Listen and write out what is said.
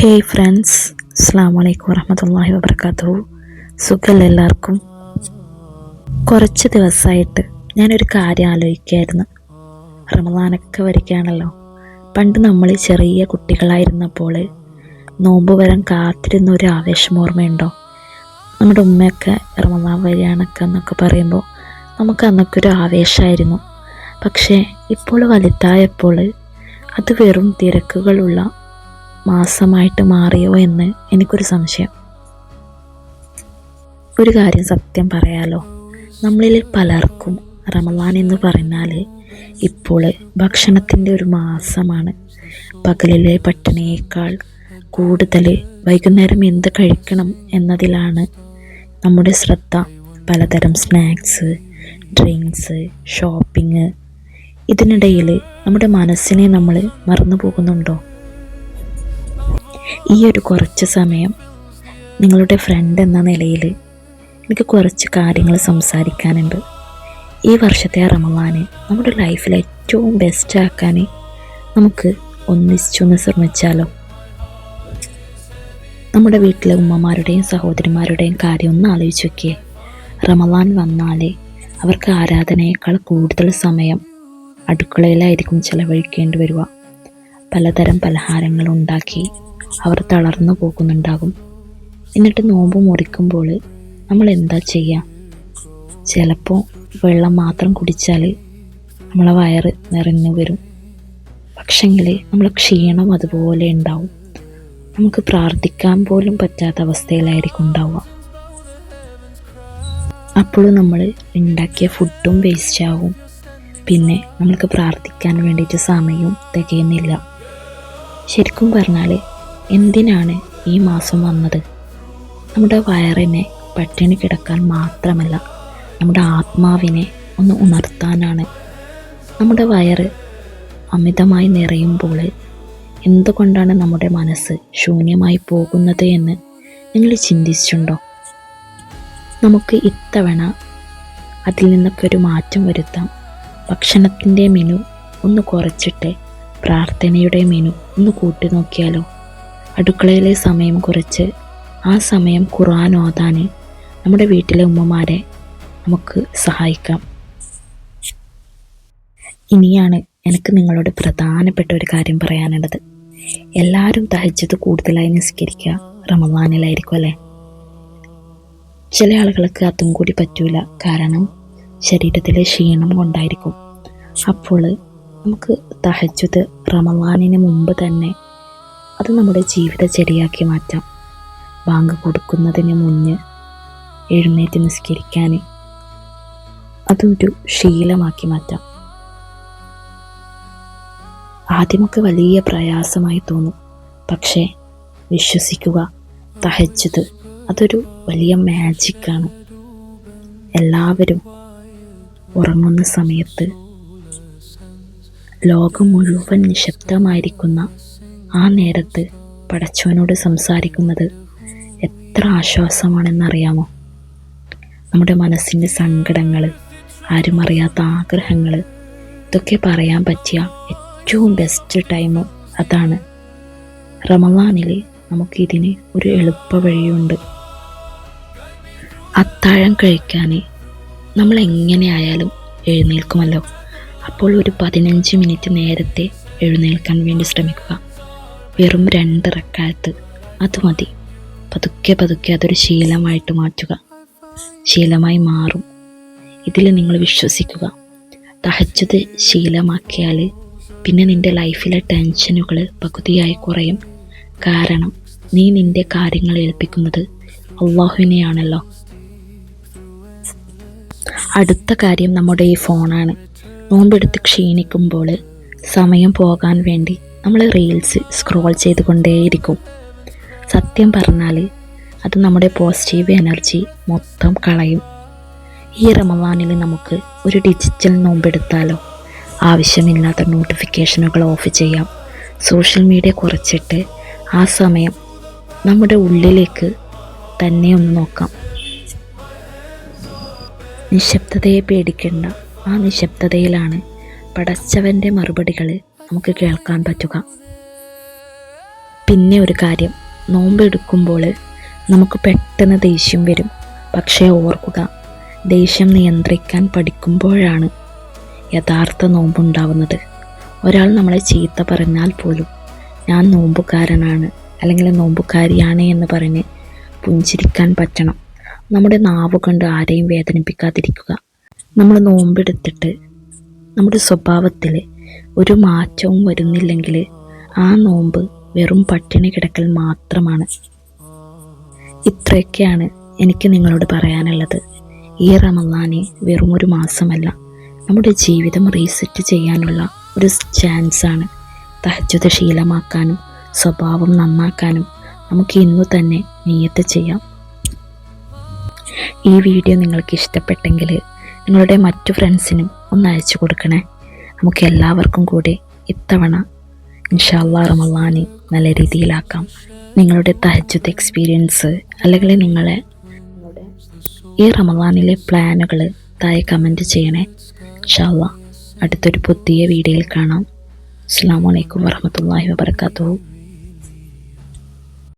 Hey friends അസ്സാം വലൈക്കും വറഹമത്തല്ലാഹി വബർക്കാത്തു സുഖല്ല എല്ലാവർക്കും? കുറച്ച് ദിവസമായിട്ട് ഞാനൊരു കാര്യം ആലോചിക്കായിരുന്നു റമദാനൊക്കെ വരികയാണല്ലോ. പണ്ട് നമ്മൾ ചെറിയ കുട്ടികളായിരുന്നപ്പോൾ നോമ്പ് വരാൻ കാത്തിരുന്ന ഒരു ആവേശം ഓർമ്മയുണ്ടോ? നമ്മുടെ ഉമ്മയൊക്കെ റമദാൻ വരികയാണൊക്കെ എന്നൊക്കെ പറയുമ്പോൾ നമുക്ക് അന്നൊക്കെ ഒരു ആവേശമായിരുന്നു. പക്ഷേ ഇപ്പോൾ വലുതായപ്പോൾ അത് വെറും തിരക്കുകളുള്ള മാസമായിട്ട് മാറിയോ എന്ന് എനിക്കൊരു സംശയം. ഒരു കാര്യം സത്യം പറയാലോ. നമ്മളിൽ പലർക്കും റമദാൻ എന്ന് പറഞ്ഞാൽ ഇപ്പോൾ ഭക്ഷണത്തിന്റെ ഒരു മാസമാണ്. പകലിലെ പട്ടിണിയേക്കാൾ കൂടുതൽ വൈകുന്നേരം എന്ത് കഴിക്കണം എന്നതിലാണ് നമ്മുടെ ശ്രദ്ധ. പലതരം സ്നാക്സ് ഡ്രിങ്ക്സ് ഷോപ്പിംഗ് ഇതിനിടയിൽ നമ്മുടെ മനസ്സിനെ നമ്മൾ മറന്നു പോകുന്നുണ്ടോ ഈ ഒരു കുറച്ച് സമയം നിങ്ങളുടെ ഫ്രണ്ട് എന്ന നിലയിൽ എനിക്ക് കുറച്ച് കാര്യങ്ങൾ സംസാരിക്കാനുണ്ട്. ഈ വർഷത്തെ റമവാന് നമ്മുടെ ലൈഫിൽ ഏറ്റവും ബെസ്റ്റ് ആക്കാൻ നമുക്ക് ഒന്നിച്ചൊന്ന് ശ്രമിച്ചാലോ? നമ്മുടെ വീട്ടിലെ ഉമ്മമാരുടെയും സഹോദരിമാരുടെയും കാര്യം ഒന്ന് ആലോചിച്ച് നോക്കിയേ. റമവാൻ വന്നാലേ അവർക്ക് ആരാധനയേക്കാൾ കൂടുതൽ സമയം അടുക്കളയിലായിരിക്കും ചിലവഴിക്കേണ്ടി വരിക. പലതരം പലഹാരങ്ങൾ ഉണ്ടാക്കി അവർ തളർന്നു പോകുന്നുണ്ടാകും. എന്നിട്ട് നോമ്പ് മുറിക്കുമ്പോൾ നമ്മൾ എന്താ ചെയ്യുക? ചിലപ്പോൾ വെള്ളം മാത്രം കുടിച്ചാൽ നമ്മളെ വയറ് നിറഞ്ഞു വരും. പക്ഷെങ്കിൽ നമ്മളെ ക്ഷീണം അതുപോലെ ഉണ്ടാവും. നമുക്ക് പ്രാർത്ഥിക്കാൻ പോലും പറ്റാത്ത അവസ്ഥയിലായിരിക്കും ഉണ്ടാവുക. അപ്പോൾ നമ്മൾ ഉണ്ടാക്കിയ ഫുഡും വേസ്റ്റ് ആവും. പിന്നെ നമുക്ക് പ്രാർത്ഥിക്കാൻ വേണ്ടിയിട്ട് സമയവും തികയുന്നില്ല. ശരിക്കും പറഞ്ഞാൽ എന്തിനാണ് ഈ മാസം വന്നത്? നമ്മുടെ വയറിനെ പട്ടിണി കിടക്കാൻ മാത്രമല്ല നമ്മുടെ ആത്മാവിനെ ഒന്ന് ഉണർത്താനാണ്. നമ്മുടെ വയറ് അമിതമായി നിറയുമ്പോൾ എന്തുകൊണ്ടാണ് നമ്മുടെ മനസ്സ് ശൂന്യമായി പോകുന്നത് എന്ന് നിങ്ങൾ ചിന്തിച്ചിട്ടുണ്ടോ? നമുക്ക് ഇത്തവണ അതിൽ നിന്നൊക്കെ ഒരു മാറ്റം വരുത്താം. ഭക്ഷണത്തിന്റെ മെനു ഒന്ന് കുറച്ചിട്ട് പ്രാർത്ഥനയുടെ മെനു ഒന്ന് കൂട്ടി നോക്കിയാലോ? അടുക്കളയിലെ സമയം കുറച്ച്. ആ സമയം ഖുർആൻ ഓതാൻ നമ്മുടെ വീട്ടിലെ ഉമ്മമാരെ നമുക്ക് സഹായിക്കാം. ഇനിയാണ് എനിക്ക് നിങ്ങളോട് പ്രധാനപ്പെട്ട ഒരു കാര്യം പറയാനുള്ളത്. എല്ലാവരും തഹജത് കൂടുതലായി നിസ്കരിക്കുക റമദാനിലായിരിക്കും അല്ലേ? ചില ആളുകൾക്ക് അതും കൂടി പറ്റൂല. കാരണം ശരീരത്തിലെ ക്ഷീണം കൊണ്ടായിരിക്കും. അപ്പോൾ നമുക്ക് തഹജ്ജുദ് റമദാനിന് മുമ്പ് തന്നെ അത് നമ്മുടെ ജീവിതചര്യയാക്കി മാറ്റാം. ബാങ്ക് കൊടുക്കുന്നതിന് മുന്നേ എഴുന്നേറ്റ് നിസ്കരിക്കാൻ അതൊരു ശീലമാക്കി മാറ്റാം. ആദ്യമൊക്കെ വലിയ പ്രയാസമായി തോന്നും. പക്ഷേ വിശ്വസിക്കുക തഹച്ചത് അതൊരു വലിയ മാജിക്കാണ്. എല്ലാവരും ഉറങ്ങുന്ന സമയത്ത് ലോകം മുഴുവൻ നിശബ്ദമായിരിക്കുന്ന ആ നേരത്ത് പടച്ചവനോട് സംസാരിക്കുന്നത് എത്ര ആശ്വാസമാണെന്നറിയാമോ? നമ്മുടെ മനസ്സിന്റെ സങ്കടങ്ങൾ ആരും അറിയാത്ത ആഗ്രഹങ്ങൾ ഇതൊക്കെ പറയാൻ പറ്റിയ ഏറ്റവും ബെസ്റ്റ് ടൈം അതാണ്. റമദാനിൽ നമുക്കിതിന് ഒരു എളുപ്പ വഴിയുണ്ട്. അത്താഴം കഴിക്കാൻ നമ്മൾ എങ്ങനെയായാലും എഴുന്നേൽക്കുമല്ലോ. അപ്പോൾ ഒരു പതിനഞ്ച് മിനിറ്റ് നേരത്തെ എഴുന്നേൽക്കാൻ വേണ്ടി ശ്രമിക്കുക. വെറും രണ്ട് റക്കാലത്ത് അത് മതി. പതുക്കെ പതുക്കെ അതൊരു ശീലമായിട്ട് മാറ്റുക. ശീലമായി മാറും. ഇതിൽ നിങ്ങൾ വിശ്വസിക്കുക. തഹജത് ശീലമാക്കിയാൽ പിന്നെ നിന്റെ ലൈഫിലെ ടെൻഷനുകൾ പകുതിയായി കുറയും. കാരണം നീ നിന്റെ കാര്യങ്ങൾ ഏൽപ്പിക്കുന്നത് അള്ളാഹുവിനെയാണല്ലോ. അടുത്ത കാര്യം നമ്മുടെ ഈ ഫോണാണ്. നോമ്പെടുത്ത് ക്ഷീണിക്കുമ്പോൾ സമയം പോകാൻ വേണ്ടി നമ്മൾ റീൽസ് സ്ക്രോൾ ചെയ്തുകൊണ്ടേയിരിക്കും. സത്യം പറഞ്ഞാൽ അത് നമ്മുടെ പോസിറ്റീവ് എനർജി മൊത്തം കളയും. ഈ റമവാനിൽ നമുക്ക് ഒരു ഡിജിറ്റൽ നോമ്പെടുത്താലോ? ആവശ്യമില്ലാത്ത നോട്ടിഫിക്കേഷനുകൾ ഓഫ് ചെയ്യാം. സോഷ്യൽ മീഡിയ കുറച്ചിട്ട് ആ സമയം നമ്മുടെ ഉള്ളിലേക്ക് തന്നെ ഒന്ന് നോക്കാം. നിശബ്ദതയെ പേടിക്കേണ്ട. ആ നിശബ്ദതയിലാണ് പടച്ചവന്റെ മറുപടികൾ നമുക്ക് കേൾക്കാൻ പറ്റുക. പിന്നെ ഒരു കാര്യം നോമ്പ് എടുക്കുമ്പോൾ നമുക്ക് പെട്ടെന്ന് ദേഷ്യം വരും. പക്ഷേ ഓർക്കുക ദേഷ്യം നിയന്ത്രിക്കാൻ പഠിക്കുമ്പോഴാണ് യഥാർത്ഥ നോമ്പുണ്ടാവുന്നത്. ഒരാൾ നമ്മളെ ചീത്ത പറഞ്ഞാൽ പോലും ഞാൻ നോമ്പുകാരനാണ് അല്ലെങ്കിൽ നോമ്പുകാരിയാണ് എന്ന് പറഞ്ഞ് പുഞ്ചിരിക്കാൻ പറ്റണം. നമ്മുടെ നാവ് കൊണ്ട് ആരെയും വേദനിപ്പിക്കാതിരിക്കുക. നമ്മൾ നോമ്പെടുത്തിട്ട് നമ്മുടെ സ്വഭാവത്തിൽ ഒരു മാറ്റവും വരുന്നില്ലെങ്കിൽ ആ നോമ്പ് വെറും പട്ടിണി കിടക്കൽ മാത്രമാണ്. ഇത്രയൊക്കെയാണ് എനിക്ക് നിങ്ങളോട് പറയാനുള്ളത്. ഈ റമദാനെ വെറും ഒരു മാസമല്ല. നമ്മുടെ ജീവിതം റീസെറ്റ് ചെയ്യാനുള്ള ഒരു ചാൻസാണ് തഹജുദ ശീലമാക്കാനും സ്വഭാവം നന്നാക്കാനും നമുക്ക് ഇന്നു തന്നെ നീയത്ത് ചെയ്യാം. ഈ വീഡിയോ നിങ്ങൾക്ക് ഇഷ്ടപ്പെട്ടെങ്കിൽ നിങ്ങളുടെ മറ്റു ഫ്രണ്ട്സിനും ഒന്ന് അയച്ചു കൊടുക്കണേ. നമുക്ക് എല്ലാവർക്കും കൂടെ ഇത്തവണ ഇൻഷാല്ലാ റമലാനി നല്ല രീതിയിലാക്കാം. നിങ്ങളുടെ തഹജത്ത് എക്സ്പീരിയൻസ് അല്ലെങ്കിൽ നിങ്ങളെ ഈ റമലാനിലെ പ്ലാനുകൾ താഴെ കമന്റ് ചെയ്യണേ. ഇൻഷാല്ല അടുത്തൊരു പുതിയ വീഡിയോയിൽ കാണാം. അസ്സാം വലൈക്കും വാഹമത്തല്ലാഹി വാബർക്കാത്തു